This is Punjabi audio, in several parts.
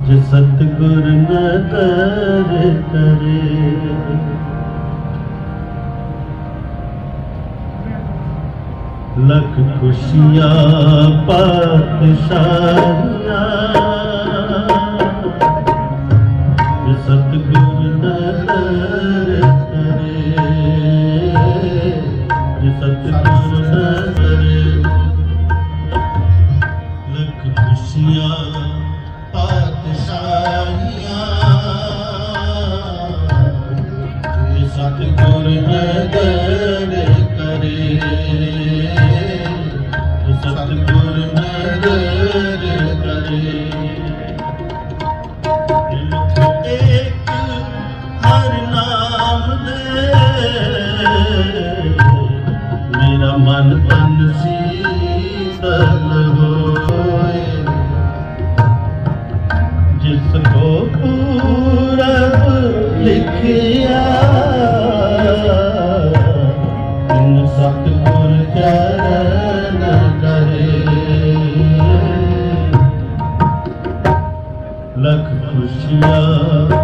ਜੇ ਸਤਗੁਰ ਨਦਰ ਕਰੇ। ਲਖ ਖੁਸ਼ੀਆਂ ਪਾਤਸ਼ਾਹੀਆਂ। Krishna.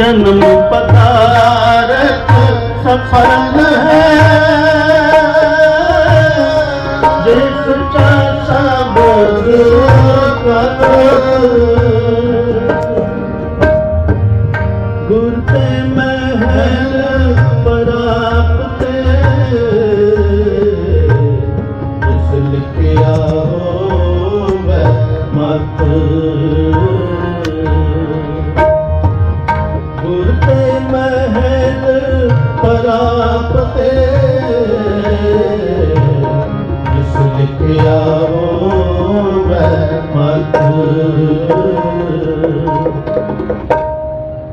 ਜਨਮ ਪਤਾਰਤ ਸਫਲ ਜਿਸ ਚਾ ਸਬਦ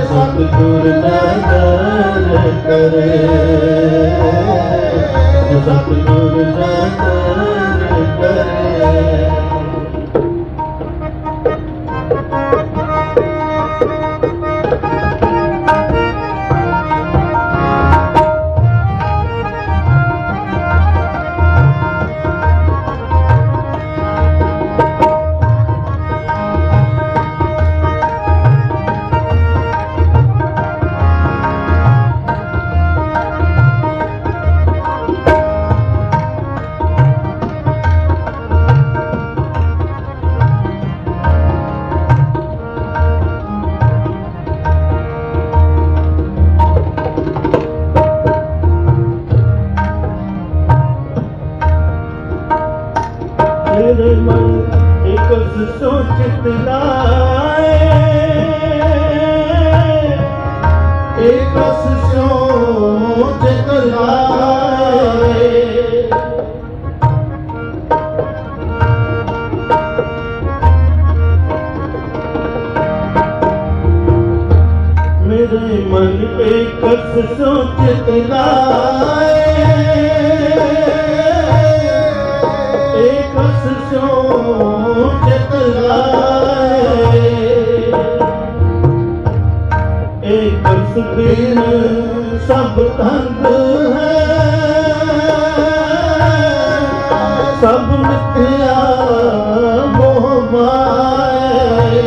ਸਤਿਗੁਰ ਨਦਰ ਕਰੇ ਸਤਿਗੁਰ ਨਦਰ ਕਰੇ। ਮੇਰੇ ਮਨ ਇੱਕ ਸੋਚਤ ਲਾਏ। ਇੱਕ ਸੋਚਤ ਲਾਏ। ਮੇਰੇ ਮਨ ਇੱਕ ਸੋਚਤ ਲਾਏ। ਇੱਕ ਸੁਬਿਨ ਸਭ ਤੰਗ ਹੈ। ਸਭ ਮਿੱਥਿਆ ਮੋਹ ਮਾਏ।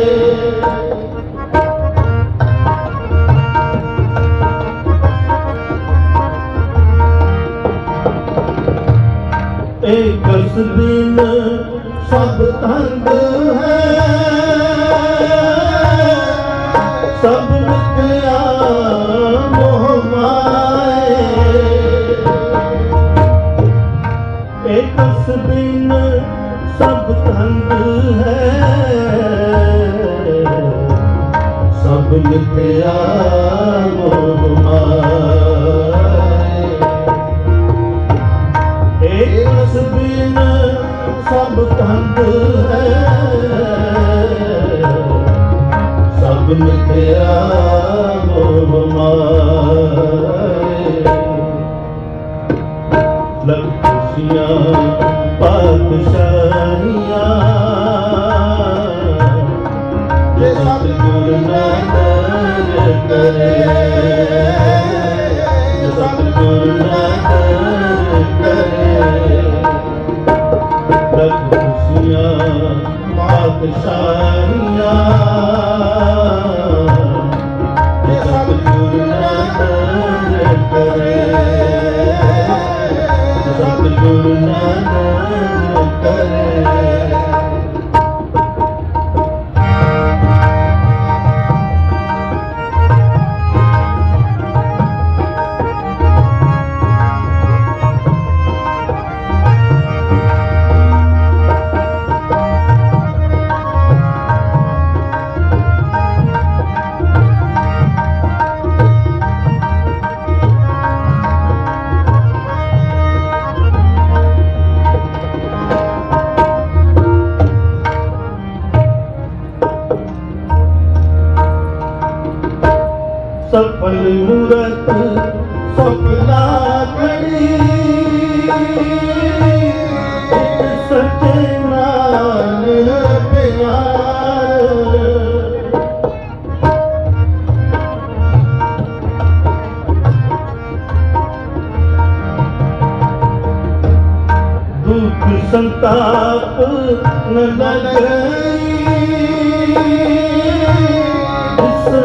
ਇੱਕ ਸੁਬਿਨ ਸਭ ਧੰਦ ਇੱਕ ਸੁਬਿਨ ਸਭ ਤੰਗ ਹੈ। ਸਭ ਮਿੱਥਿਆ ਮੋਹ ਮਾਏ ਇੱਕ ਬਿਨ ਸਭ ਤੰਗ ਹੈ। ਸਭ ਮਿੱਥਿਆ ਖੁਸ਼ੀਆਂ ਪਾਤਸ਼ਾਹੀਆਂ। ਜੇ ਸਤਿਗੁਰ ਨਾਦਰ ਕਰੇ ਜੇ ਸਤਿਗੁਰ ਨਾਦਰ ਕਰੇ। ਲਗ ਖੁਸ਼ੀਆਂ ਪਾਤਸ਼ਾਹੀਆਂ।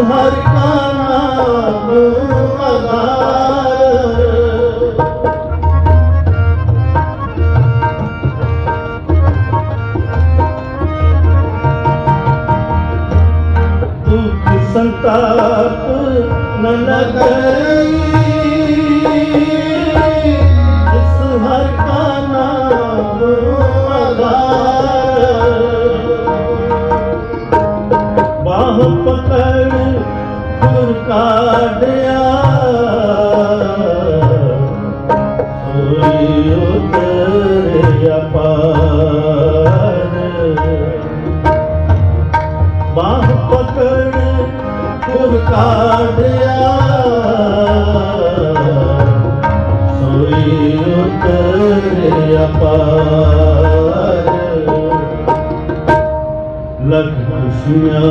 ਹਰ ਕਾ ਨਾਮ ਕਾਢਿਆ ਸੋਈ ਉਤਰਿਆ ਪਾਰ ਬਾਹ ਪਕੜ ਗੁਰ ਕਾਢਿਆ। ਸੋਈ ਉਤਰਿਆ ਪਾਰ ਲਖ ਖੁਸ਼ੀਆਂ,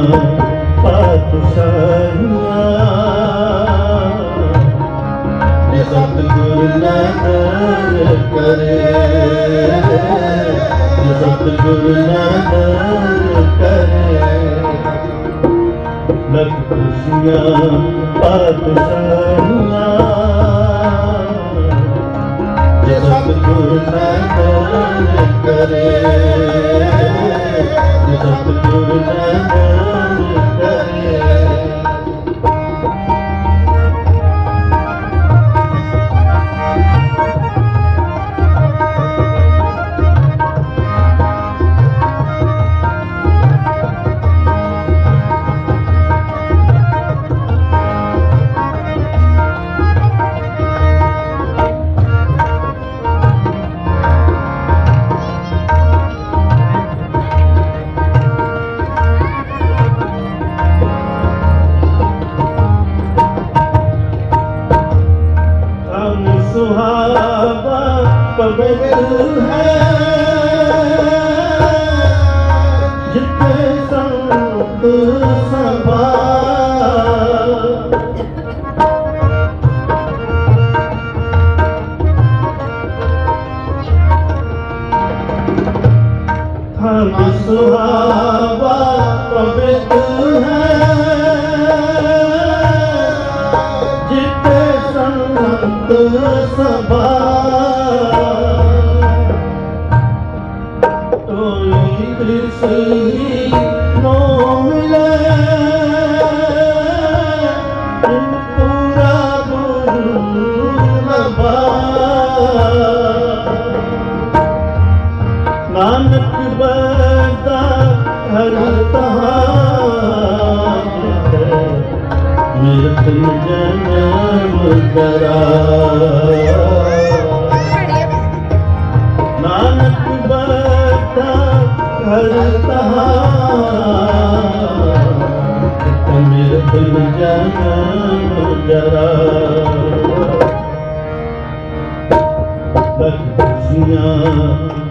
ਪਾਤਸ਼ਾਹੀਆਂ। ਜੇ ਸਤਿਗੁਰ ਨਾਦਰ ਕਰੇ ਸਤਿਗੁਰ ਨਾਦਰ ਕਰੇ ਲਖ ਖੁਸ਼ੀਆਂ ਪਾਤਸ਼ਾਹੀਆਂ ਸਤਿਗੁਰ ਨਾਦਰ ਕਰੇ ਜੇ ਸਤਿਗੁਰ ਨਾਦਰ ਕਰੇ ਪਵਿੱਤਰ ਹੈ। ਜਿੱਥੇ ਸੰਤ ਸਭਾ। ਹਮ ਸੁਹਾਵਾ ਪਵਿੱਤਰ ਹੈ। ਜਿੱਤੇ ਸੰਤ ਸਭਾ ਤੋਈ ਤ੍ਰਿਸੀ ਨੋ ਮਿਲੇ ਜਿਨ ਪੂਰਾ ਗੁਰੂ ਨਭਾ ਨਾਨਕ ਬਦਾ ਹਰ ਮਿਰਤ ਜਨਮ ਕਰਾ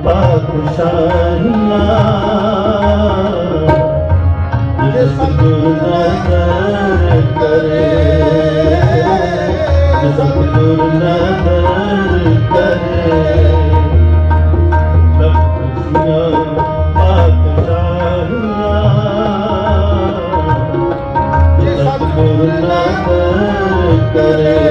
ਪਾਤਸ਼ਾਹੀਆਂ ਜਿਸ ਗੁਰੂ ਨਦਰ ਕਰੇ ਜਿਸ ਨਦਰ ਕਰੇ ਬਖਸ਼ੀਆਂ ਨਦਰ ਕਰੇ।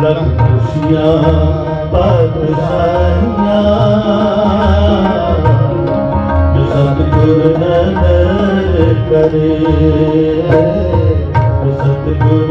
ਲਖਸੀਆਂ ਪਰਸਾਈਆਂ। ਜੋ ਕਰੇ ਜੋ ਸਤਿਗੁਰ